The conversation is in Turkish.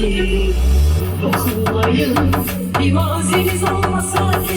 özledim Dokunmayın bir mazimiz olmasa keşke